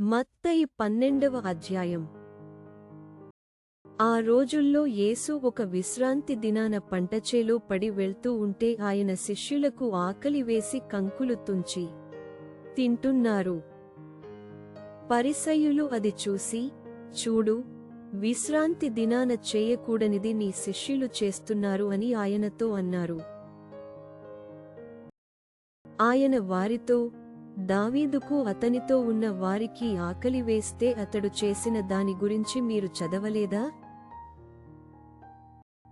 మత్తయి పన్నెండవ అధ్యాయం. ఆ రోజుల్లో యేసు ఒక విశ్రాంతి దినాన పంటచేలో పడి వెళ్తూ ఉంటే ఆయన శిష్యులకు ఆకలి వేసి కంకులు తుంచి తింటున్నారు. పరిసయ్యులు అది చూసి చూడు విశ్రాంతి దినాన చేయకూడనిది నీ శిష్యులు చేస్తున్నారు అని ఆయనతో అన్నారు. ఆయన వారితో దావీదుకు అతనితో ఉన్న వారికి ఆకలి వేస్తే అతడు చేసిన దాని గురించి మీరు చదవలేదా?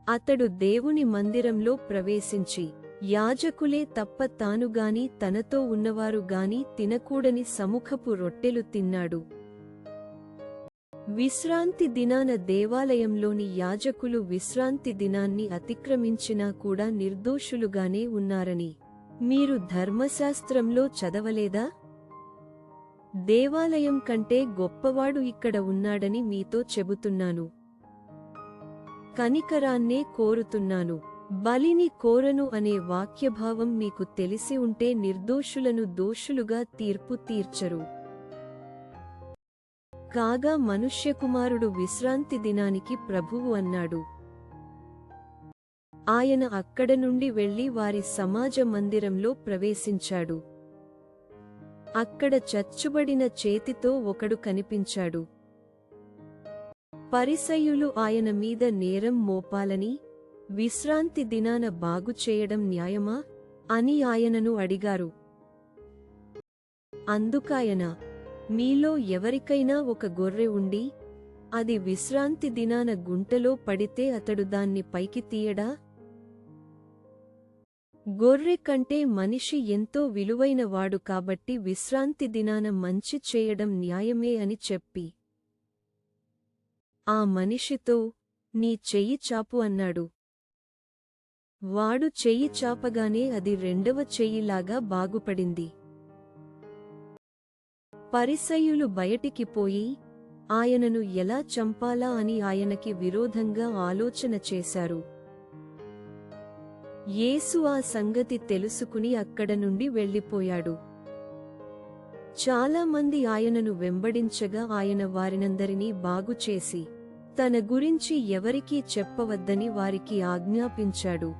అతడు దేవుని మందిరంలో ప్రవేశించి యాజకులే తప్ప తానుగాని తనతో ఉన్నవారు గాని తినకూడని సముఖపు రొట్టెలు తిన్నాడు. విశ్రాంతి దినాన దేవాలయంలోని యాజకులు విశ్రాంతి దినాన్ని అతిక్రమించినా కూడా నిర్దోషులుగానే ఉన్నారని. మీరు ధర్మశాస్త్రంలో చదవలేదా? దేవాలయం కంటే గొప్పవాడు ఇక్కడ ఉన్నాడని మీతో చెబుతున్నాను. కనికరాన్నే కోరుతున్నాను. బలిని కోరను అనే వాక్యభావం మీకు తెలిసి ఉంటే నిర్దోషులను దోషులుగా తీర్పు తీర్చరు. కాగా మనుష్యకుమారుడు విశ్రాంతి దినానికి ప్రభువు అన్నాడు. ఆయన అక్కడ నుండి వెళ్ళి వారి సమాజ మందిరంలో ప్రవేశించాడు. అక్కడ చచ్చుబడిన చేతితో ఒకడు కనిపించాడు. పరిసయులు ఆయన మీద నేరం మోపాలని విశ్రాంతి దినాన బాగుచేయడం న్యాయమా? అని ఆయనను అడిగారు. అందుకాయన మీలో ఎవరికైనా ఒక గొర్రె ఉండి అది విశ్రాంతి దినాన గుంటలో పడితే అతడు దాన్ని పైకి తీయడా? గొర్రె కంటే మనిషి ఎంతో విలువైనవాడు కాబట్టి విశ్రాంతి దినాన మంచి చేయడం న్యాయమే అని చెప్పి ఆ మనిషితో నీ చెయ్యి చాపు అన్నాడు. వాడు చెయ్యి చాపగానే అది రెండవ చెయ్యిలాగా బాగుపడింది. పరిసయ్యులు బయటికి పోయి ఆయనను ఎలా చంపాలా అని ఆయనకి విరోధంగా ఆలోచన చేశారు. యేసు ఆ సంగతి తెలుసుకుని అక్కడ నుండి వెళ్ళిపోయాడు. చాలామంది ఆయనను వెంబడించగా ఆయన వారినందరినీ బాగుచేసి తన గురించి ఎవరికీ చెప్పవద్దని వారికి ఆజ్ఞాపించాడు.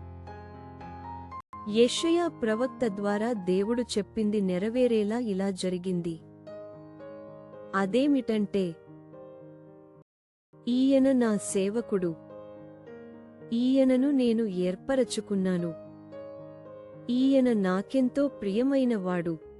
యెషయా ప్రవక్త ద్వారా దేవుడు చెప్పింది నెరవేరేలా ఇలా జరిగింది. అదేమిటంటే ఈయన నా సేవకుడు. ఈయనను నేను ఏర్పరచుకున్నాను. ఈయన నాకెంతో ప్రియమైనవాడు.